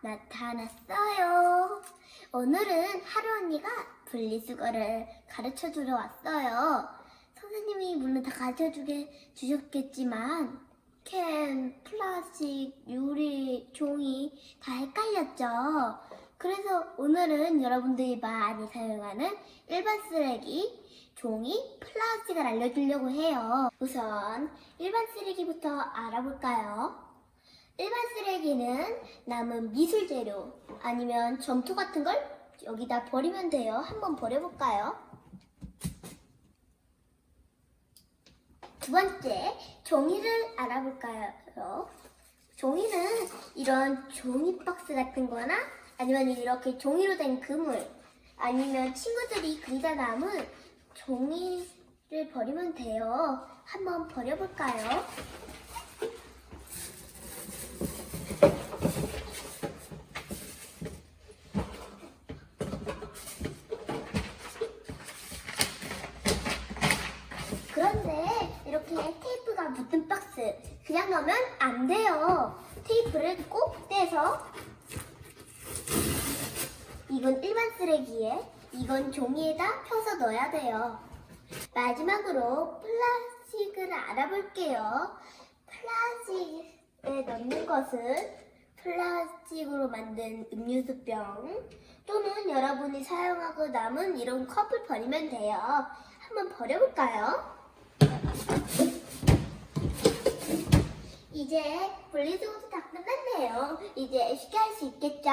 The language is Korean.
나타났어요. 오늘은 하루 언니가 분리수거를 가르쳐 주러 왔어요. 선생님이 물론 다 가르쳐 주게 주셨겠지만 캔, 플라스틱, 유리, 종이 다 헷갈렸죠. 그래서 오늘은 여러분들이 많이 사용하는 일반 쓰레기, 종이, 플라스틱을 알려주려고 해요. 우선 일반 쓰레기부터 알아볼까요? 일반 쓰레기는 남은 미술 재료 아니면 점토 같은 걸 여기다 버리면 돼요. 한번 버려볼까요? 두 번째, 종이를 알아볼까요? 종이는 이런 종이 박스 같은 거나 아니면 이렇게 종이로 된 그물 아니면 친구들이 그리다 남은 종이를 버리면 돼요. 한번 버려볼까요? 그런데 이렇게 테이프가 붙은 박스 그냥 넣으면 안 돼요. 테이프를 꼭 떼서 이건 일반 쓰레기에 이건 종이에다 펴서 넣어야 돼요. 마지막으로 플라스틱을 알아볼게요. 플라스틱에 넣는 것은 플라스틱으로 만든 음료수병 또는 여러분이 사용하고 남은 이런 컵을 버리면 돼요. 한번 버려볼까요? 이제 분리수거도 다 끝났네요. 이제 쉽게 할 수 있겠죠?